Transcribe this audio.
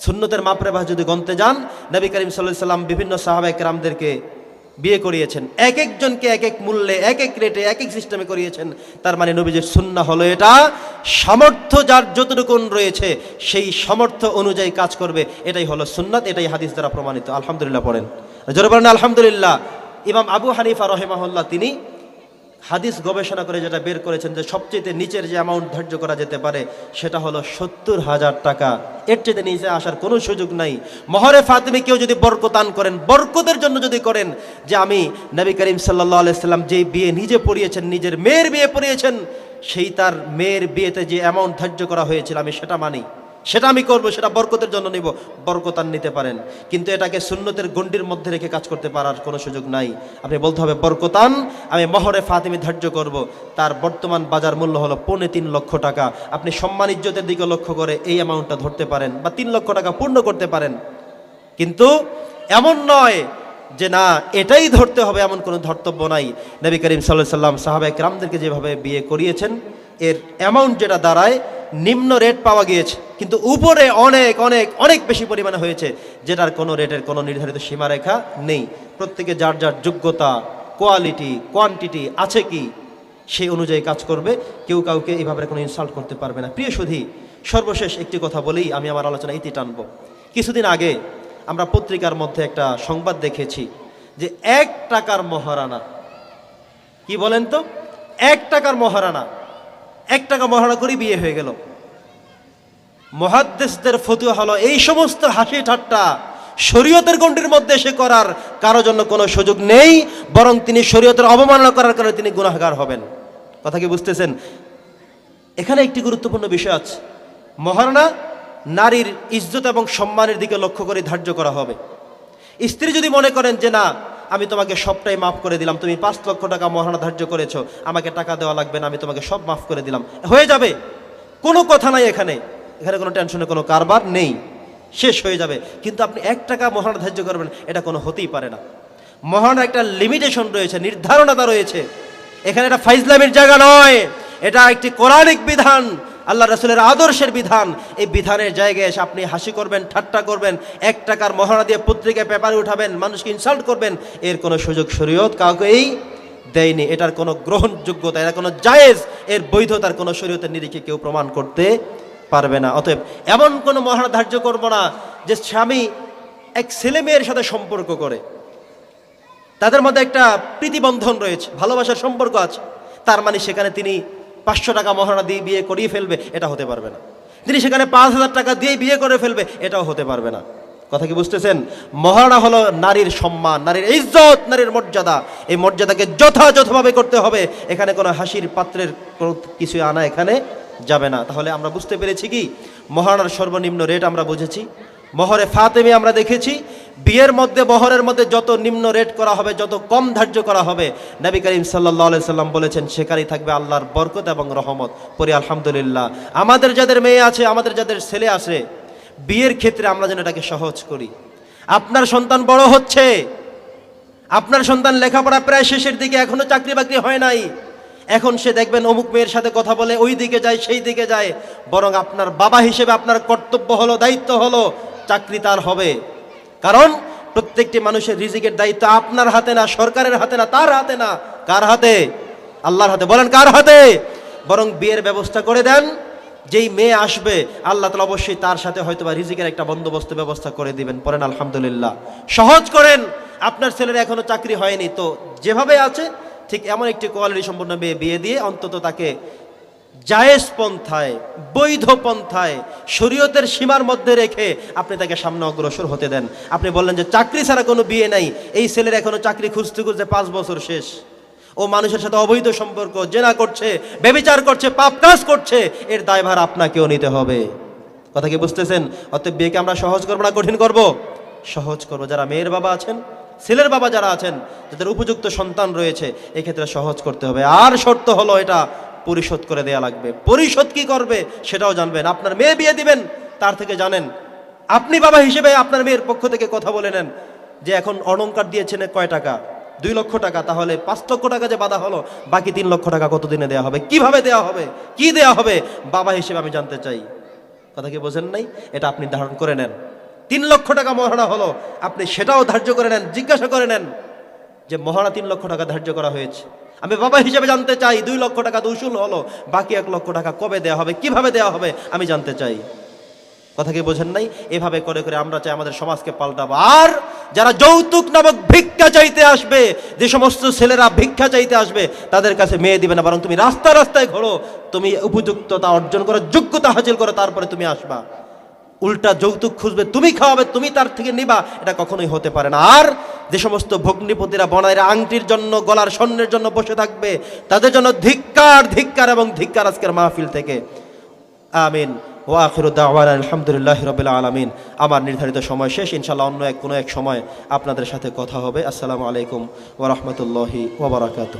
সুন্নতের মাপরে ভাষ যদি গন্তে যান, নবী করিম সাল্লাহ সাল্লাম বিভিন্ন সাহাবাই কেরামদেরকে বিয়ে করিয়েছেন। এক একজনকে এক এক মূল্যে, এক এক রেটে, এক এক সিস্টেমে করিয়েছেন। তার মানে নবীজের সুন্না হলো এটা। সামর্থ্য যার যতটুকুন রয়েছে, সেই সামর্থ্য অনুযায়ী কাজ করবে। এটাই হলো সুন্নাত, এটাই হাদিস দ্বারা প্রমাণিত। আলহামদুলিল্লাহ পড়েন। জোরে বলেন আলহামদুলিল্লাহ। ইমাম আবু হানিফা রহেমাহুল্লাহ তিনি হাদিস গবেষণা করে যেটা বের করেছেন যে সবচেয়ে নিচের যে অ্যামাউন্ট ধার্য করা যেতে পারে, সেটা হলো সত্তর হাজার টাকা। এর চেয়ে নিচে আসার কোনো সুযোগ নাই। মহরে ফাতিমি কেউ যদি বরকতান করেন, বরকতের জন্য যদি করেন, যে আমি নবী করিম সাল্লাহ আলাইসাল্লাম যেই বিয়ে নিজে পড়িয়েছেন, নিজের মেয়ের বিয়ে পড়িয়েছেন, সেই তার মেয়ের বিয়েতে যে অ্যামাউন্ট ধার্য করা হয়েছিল, আমি সেটা মানি। সেটা আমি করব, সেটা বরকতের জন্য নিব। বরকতান নিতে পারেন। কিন্তু এটাকে সুন্নতের গণ্ডির মধ্যে রেখে কাজ করতে পারার কোনো সুযোগ নাই। আপনি বলতে হবে, বরকতান, আমি মহরে ফাতেমি ধার্য করব। তার বর্তমান বাজার মূল্য হলো পৌনে তিন লক্ষ টাকা। আপনি সম্মান ইজ্জতের দিকে লক্ষ্য করে এই অ্যামাউন্টটা ধরতে পারেন বা তিন লক্ষ টাকা পূর্ণ করতে পারেন। কিন্তু এমন নয় যে না, এটাই ধরতে হবে এমন কোনো ধর্তব্য নাই। নবী করিম সাল্লাহ সাল্লাম সাহাবাই রামদেরকে যেভাবে বিয়ে করিয়েছেন এর অ্যামাউন্ট যেটা দাঁড়ায়, নিম্ন রেট পাওয়া গিয়েছে। কিন্তু উপরে অনেক অনেক অনেক বেশি পরিমাণে হয়েছে, যেটার কোনো রেটের কোনো নির্ধারিত সীমারেখা নেই। প্রত্যেকে যার যার যোগ্যতা কোয়ালিটি কোয়ান্টিটি আছে কি সেই অনুযায়ী কাজ করবে। কেউ কাউকে এইভাবে কোনো ইনসাল্ট করতে পারবে না। প্রিয় সুধী, সর্বশেষ একটি কথা বলেই আমি আমার আলোচনা ইতি টানবো। কিছুদিন আগে আমরা পত্রিকার মধ্যে একটা সংবাদ দেখেছি যে এক টাকার মহারানা, কি বলেন তো? এক টাকার মহারানা এক টাকা মহারানা করে বিয়ে হয়ে গেল। মহাদ্দেশদের ফতুয়া হলো এই সমস্ত হাসি ঠাট্টা শরীয়তের গণ্ডির মধ্যে এসে করার কারও জন্য কোনো সুযোগ নেই, বরং তিনি শরীয়তের অবমাননা করার কারণে তিনি গুনাহগার হবেন। কথা কি বুঝতেছেন? এখানে একটি গুরুত্বপূর্ণ বিষয় আছে। মহারণা নারীর ইজ্জত এবং সম্মানের দিকে লক্ষ্য করে ধার্য করা হবে। স্ত্রী যদি মনে করেন যে না আমি তোমাকে সবটাই মাফ করে দিলাম। তুমি পাঁচ লক্ষ টাকা মহারণা ধার্য করেছ। আমাকে টাকা দেওয়া লাগবে না, আমি তোমাকে সব মাফ করে দিলাম। হয়ে যাবে। কোনো কথা নাই এখানে। এখানে কোনো টেনশনে কোনো কারবার নেই। শেষ হয়ে যাবে। কিন্তু আপনি এক টাকা মহারণা ধার্য করবেন, এটা কোনো হতেই পারে না। মহারণা একটা লিমিটেশন রয়েছে, নির্ধারণতা রয়েছে। এখানে এটা ফাইজলামের জায়গা নয়। এটা একটি কোরআনিক বিধান। আল্লাহ রসুলের আদর্শের বিধান। এই বিধানের জায়গায় এসে আপনি হাসি করবেন, ঠাট্টা করবেন, এক টাকার মহানা দিয়ে পত্রিকায় পেপারে উঠাবেন, মানুষকে ইনসাল্ট করবেন, এর কোনো সুযোগ শরীয়ত কাউকেই দেয়নি। এটার কোনো গ্রহণযোগ্যতা এটা কোনো জায়েজ, এর বৈধতার কোনো শরীয়তের নিরিখে কেউ প্রমাণ করতে পারবে না। অতএব এমন কোনো মহানা ধার্য করব না যে স্বামী এক ছেলে মেয়ের সাথে সম্পর্ক করে। তাদের মধ্যে একটা প্রীতিবন্ধন রয়েছে, ভালোবাসার সম্পর্ক আছে। তার মানে সেখানে তিনি পাঁচশো টাকা মহারণা দিয়ে বিয়ে করিয়ে ফেলবে, এটা হতে পারবে না। তিনি সেখানে পাঁচ হাজার টাকা দিয়ে বিয়ে করে ফেলবে, এটাও হতে পারবে না। কথা কি বুঝতেছেন? মহারণা হলো নারীর সম্মান, নারীর ইজ্জত, নারীর মর্যাদা। এই মর্যাদাকে যথাযথভাবে করতে হবে। এখানে কোনো হাসির পাত্রের কিছু আনা এখানে যাবে না। তাহলে আমরা বুঝতে পেরেছি কি? মহারণার সর্বনিম্ন রেট আমরা বুঝেছি। মহরে ফাতেমি আমরা দেখেছি বিয়ের মধ্যে, বহরের মধ্যে যত নিম্ন রেট করা হবে, যত কম ধার্য করা হবে, নবী করিম সাল্লাহ সাল্লাম বলেছেন, সেখানেই থাকবে আল্লাহর বরকত এবং রহমত। পরি আলহামদুলিল্লাহ, আমাদের যাদের মেয়ে আছে, আমাদের যাদের ছেলে আছে, বিয়ের ক্ষেত্রে আমরা যেন এটাকে সহজ করি। আপনার সন্তান বড় হচ্ছে, আপনার সন্তান লেখাপড়া প্রায় শেষের দিকে, এখনও চাকরি বাকরি হয় নাই। এখন সে দেখবেন অমুক মেয়ের সাথে কথা বলে, ওই দিকে যায়, সেই দিকে যায়। বরং আপনার বাবা হিসেবে আপনার কর্তব্য হলো, দায়িত্ব হলো, চাকরি তার হবে। কারণ প্রত্যেকটি মানুষের রিজিকের দায়িত্ব আপনার হাতে না, সরকারের হাতে না, তার হাতে না। কার হাতে? আল্লাহর হাতে। বলেন, কার হাতে? বরং বিয়ের ব্যবস্থা করে দেন। যেই মেয়ে আসবে, আল্লাহ তালা অবশ্যই তার সাথে হয়তো বা রিজিকের একটা বন্দোবস্ত ব্যবস্থা করে দিবেন। পড়েন, আলহামদুলিল্লাহ। সহজ করেন। আপনার ছেলের এখনও চাকরি হয়নি। তো যেভাবে আছে, ঠিক এমন একটি কোয়ালিটি সম্পন্ন মেয়ে বিয়ে দিয়ে অন্তত তাকে জায়েজ পন্থায়, বৈধ পন্থায়, শরীয়তের সীমার মধ্যে রেখে আপনি তাকে সামনে অগ্রসর হতে দেন। আপনি বললেন যে চাকরি ছাড়া কোনো বিয়ে নাই, এই ছেলের এখনও চাকরি খুঁজতে খুঁজতে পাঁচ বছর শেষ। ও মানুষের সাথে অবৈধ সম্পর্ক, জেনা করছে বেবিচার করছে পাপ কাজ করছে, এর দায়ভার আপনাকেও নিতে হবে। কথা কি বুঝতেছেন? অতএব বিয়েকে আমরা সহজ করব না কঠিন করব? সহজ করব। যারা মেয়ের বাবা আছেন, ছেলের বাবা যারা আছেন, যাদের উপযুক্ত সন্তান রয়েছে, এক্ষেত্রে সহজ করতে হবে। আর শর্ত হলো এটা পরিশোধ করে দেয়া লাগবে। পরিশোধ কি করবে সেটাও জানবেন। আপনার মেয়ে বিয়ে দিবেন, তার থেকে জানেন। আপনি বাবা হিসেবে আপনার মেয়ের পক্ষ থেকে কথা বলে নেন যে এখন অলঙ্কার দিয়েছেন কয় টাকা? দুই লক্ষ টাকা, তাহলে পাঁচ লক্ষ টাকা যে বাধা হলো, বাকি তিন লক্ষ টাকা কতদিনে দেওয়া হবে? কীভাবে দেওয়া হবে? কি দেওয়া হবে? বাবা হিসেবে আমি জানতে চাই। কথা কি বোঝেন নাই? এটা আপনি ধারণ করে নেন। তিন লক্ষ টাকা মহারণা হলো, আপনি সেটাও ধার্য করে নেন, জিজ্ঞাসা করে নেন যে মহারণা তিন লক্ষ টাকা ধার্য করা হয়েছে। আমি বাবা হিসেবে জানতে চাই, দুই লক্ষ টাকা তো উসুল হলো, বাকি এক লক্ষ টাকা কবে দেওয়া হবে, কীভাবে দেওয়া হবে, আমি জানতে চাই। কথা কি বোঝেন নাই? এভাবে করে করে আমরা চাই আমাদের সমাজকে পাল্টাবো। আর যারা যৌতুক নামক ভিক্ষা চাইতে আসবে, যে সমস্ত ছেলেরা ভিক্ষা চাইতে আসবে, তাদের কাছে মেয়ে দিবে না, বরং তুমি রাস্তা রাস্তায় ঘোরো, তুমি উপযুক্ততা অর্জন করো, যোগ্যতা হাসিল করো, তারপরে তুমি আসবা। উল্টা যৌতুক খুঁজবে, তুমি খাওয়াবে, তুমি তার থেকে নিবা, এটা কখনোই হতে পারে না। আর যে সমস্ত ভগ্নিপতিরা বনায়ের আংটির জন্য, গলার স্বর্ণের জন্য বসে থাকবে, তাদের জন্য ধিক্কার ধিক্কার এবং ধিক্কার আজকের মাহফিল থেকে। আমিন। ওয়াখির দাওয়ান আলহামদুলিল্লাহ রবিল আলমিন। আমার নির্ধারিত সময় শেষ ইনশাল্লাহ অন্য এক, কোনো এক সময় আপনাদের সাথে কথা হবে। আসসালামু আলাইকুম ওরহমতুল্লাহি ওবরাকাতু